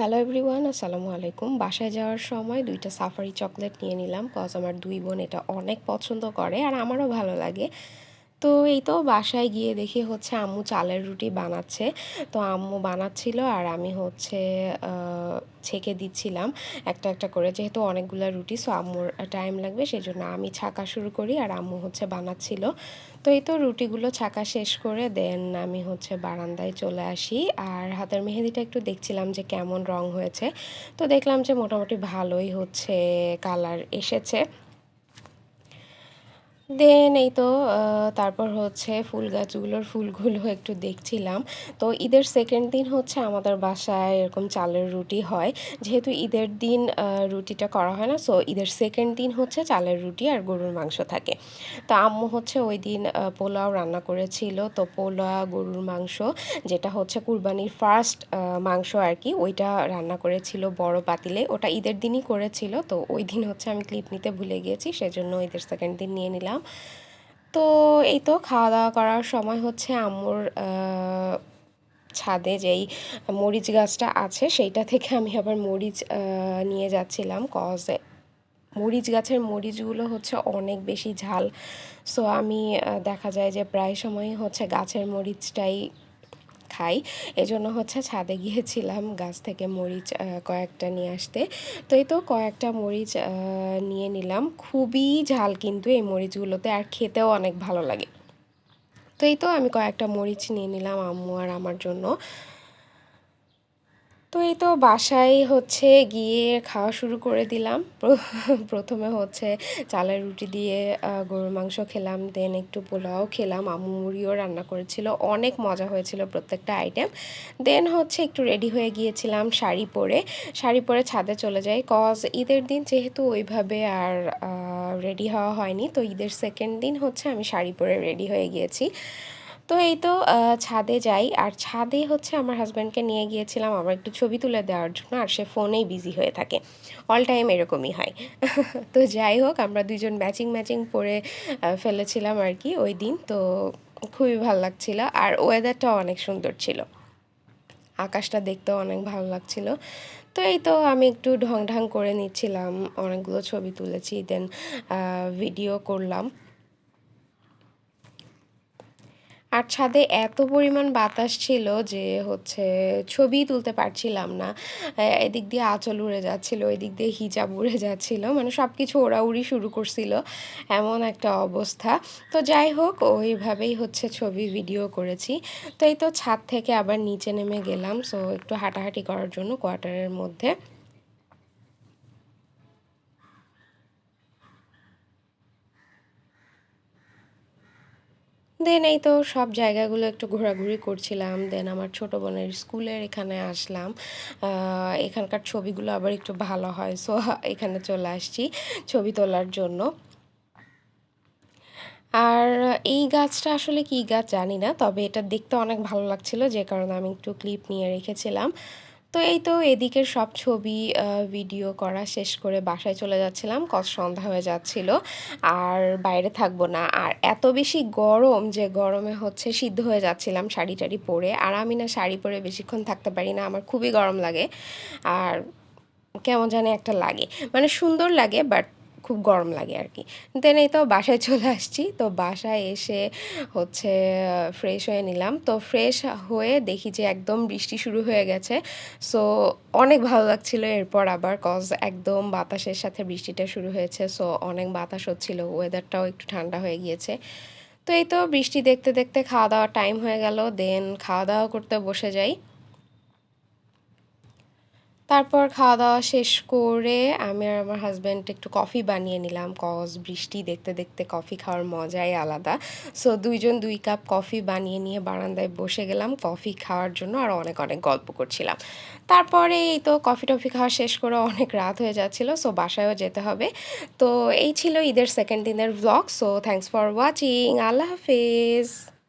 Hello everyone আসসালামু আলাইকুম বাসায় যাওয়ার সময় দুইটা সাফারি চকলেট নিয়ে নিলাম। কজ আমার দুই বোন এটা অনেক পছন্দ করে আর আমারও ভালো লাগে। তো এই তো বাসায় গিয়ে দেখি হচ্ছে আম্মু চালের রুটি বানাচ্ছে। তো আম্মু বানাচ্ছিল আর আমি হচ্ছে ছেঁকে দিচ্ছিলাম একটা একটা করে। যেহেতু অনেকগুলো রুটি সো আম্মুর টাইম লাগবে সেই জন্য আমি ছাকা শুরু করি আর আম্মু হচ্ছে বানাচ্ছিল। তো এই তো রুটিগুলো ছাকা শেষ করে দেন আমি হচ্ছে বারান্দায় চলে আসি। আর হাতের মেহেদিটা একটু দেখছিলাম যে কেমন রং হয়েছে। তো দেখলাম যে মোটামুটি ভালোই হচ্ছে কালার এসেছে। দেন এই তো তারপর হচ্ছে ফুল গাছগুলোর ফুলগুলো একটু দেখছিলাম। তো ঈদের সেকেন্ড দিন হচ্ছে আমাদের বাসায় এরকম চালের রুটি হয়। যেহেতু ঈদের দিন রুটিটা করা হয় না সো ঈদের সেকেন্ড দিন হচ্ছে চালের রুটি আর গরুর মাংস থাকে। তো আম্মু হচ্ছে ওই দিন পোলাও রান্না করেছিল। তো পোলা গরুর মাংস, যেটা হচ্ছে কুরবানির ফার্স্ট মাংস আর কি, ওইটা রান্না করেছিল বড় পাতিলে। ওটা ঈদের দিনই করেছিল, তো ওই দিন হচ্ছে আমি ক্লিপ নিতে ভুলে গিয়েছি, সেজন্য ঈদের সেকেন্ড দিন নিয়ে নিলাম। তো এই তো খাওয়া দাওয়া করার সময় হচ্ছে আম্মুর ছাদে যেই মরিচ গাছটা আছে সেইটা থেকে আমি আবার মরিচ নিয়ে যাচ্ছিলাম। কজ মরিচ গাছের মরিচগুলো হচ্ছে অনেক বেশি ঝাল। সো আমি দেখা যায় যে প্রায় সময়ই হচ্ছে গাছের মরিচটাই খাই। এজন্য হচ্ছে ছাদে গিয়েছিলাম গাছ থেকে মরিচ কয়েকটা নিয়ে আসতে। তো এই তো কয়েকটা মরিচ নিয়ে নিলাম। খুবই ঝাল কিন্তু এই মরিচগুলোতে আর খেতেও অনেক ভালো লাগে। তো এই তো আমি কয়েকটা মরিচ নিয়ে নিলাম আম্মু আর আমার জন্য। তো এই তো বাসায় হচ্ছে গিয়ে খাওয়া শুরু করে দিলাম। প্রথমে হচ্ছে চালের রুটি দিয়ে গরুর মাংস খেলাম দেন একটু পোলাও খেলাম আমু মুড়িও রান্না করেছিল, অনেক মজা হয়েছিল প্রত্যেকটা আইটেম দেন হচ্ছে একটু রেডি হয়ে গিয়েছিলাম শাড়ি পরে। শাড়ি পরে ছাদে চলে যাই কজ ঈদের দিন যেহেতু ওইভাবে আর রেডি হওয়া হয়নি, তো ঈদের সেকেন্ড দিন হচ্ছে আমি শাড়ি পরে রেডি হয়ে গিয়েছি। তো এই তো ছাদে যাই। আর ছাদে হচ্ছে আমার হাজব্যান্ডকে নিয়ে গিয়েছিলাম, আমার একটু ছবি তুলে দেওয়ার জন্য। আর সে ফোনেই বিজি হয়ে থাকে। অল টাইম এরকমই হয়। তো যাই হোক, আমরা দুজন ম্যাচিং ম্যাচিং পরে ফেলেছিলাম আর কি ওই দিন। তো খুবই ভালো লাগছিল। আর ওয়েদারটাও অনেক সুন্দর ছিল। আকাশটা দেখতেও অনেক ভালো লাগছিল। তো এই তো আমি একটু ঢং ঢং করে নিচ্ছিলাম। অনেকগুলো ছবি তুলেছি। দেন ভিডিও করলাম। আর ছাদে এত পরিমাণ বাতাস ছিল যে হচ্ছে ছবি তুলতে পারছিলাম না। এদিক দিয়ে আঁচল উড়ে যাচ্ছিল ওই দিক দিয়ে হিজাব উড়ে যাচ্ছিল মানে সব কিছু ওড়াউড়ি শুরু করছিল, এমন একটা অবস্থা। তো যাই হোক, ওইভাবেই হচ্ছে ছবি ভিডিও করেছি। তো এই তো ছাদ থেকে আবার নিচে নেমে গেলাম সো একটু হাঁটাহাঁটি করার জন্য কোয়ার্টারের মধ্যে। দেন এই তো সব জায়গাগুলো একটু ঘোরাঘুরি করছিলাম। দেন আমার ছোট বোনের স্কুলের এখানে আসলাম। এখানকার ছবিগুলো আবার একটু ভালো হয়। সো এখানে চলে আসছি ছবি তোলার জন্য। আর এই গাছটা আসলে কি গাছ জানি না, তবে এটা দেখতে অনেক ভালো লাগছিল। যে কারণে আমি একটু ক্লিপ নিয়ে রেখেছিলাম। তো এই তো এদিকের সব ছবি ভিডিও করা শেষ করে বাসায় চলে যাচ্ছিলাম। কত সন্ধ্যা হয়ে যাচ্ছিল, আর বাইরে থাকব না। আর এত বেশি গরম যে গরমে হচ্ছে সিদ্ধ হয়ে যাচ্ছিলাম শাড়ি টাড়ি পরে। আর আমি না শাড়ি পরে বেশিক্ষণ থাকতে পারি না, আমার খুবই গরম লাগে। আর কেমন জানি একটা লাগে। মানে সুন্দর লাগে বাট খুব গরম লাগে আর কি। দেন এই তো বাসায় চলে আসছি। তো বাসায় এসে হচ্ছে ফ্রেশ হয়ে নিলাম। তো ফ্রেশ হয়ে দেখি যে একদম বৃষ্টি শুরু হয়ে গেছে। সো অনেক ভালো লাগছিল। এরপর আবার কজ একদম বাতাসের সাথে বৃষ্টিটা শুরু হয়েছে। সো অনেক বাতাস হচ্ছিল। ওয়েদারটাও একটু ঠান্ডা হয়ে গিয়েছে। তো এই তো বৃষ্টি দেখতে দেখতে খাওয়া দাওয়ার টাইম হয়ে গেল। দেন খাওয়া দাওয়া করতে বসে যাই। তারপর খাওয়া দাওয়া শেষ করে আমি আর আমার হাজব্যান্ড একটু কফি বানিয়ে নিলাম। কজ বৃষ্টি, দেখতে দেখতে কফি খাওয়ার মজাই আলাদা। সো দুইজন দুই কাপ কফি বানিয়ে নিয়ে বারান্দায় বসে গেলাম। কফি খাওয়ার জন্য আর অনেক অনেক গল্প করছিলাম। তারপরে এই তো কফি টফি খাওয়া শেষ করে অনেক রাত হয়ে যাচ্ছিল। সো বাসায়ও যেতে হবে। তো, এই ছিল ঈদের সেকেন্ড দিনের blog so thanks for watching Allah Hafiz.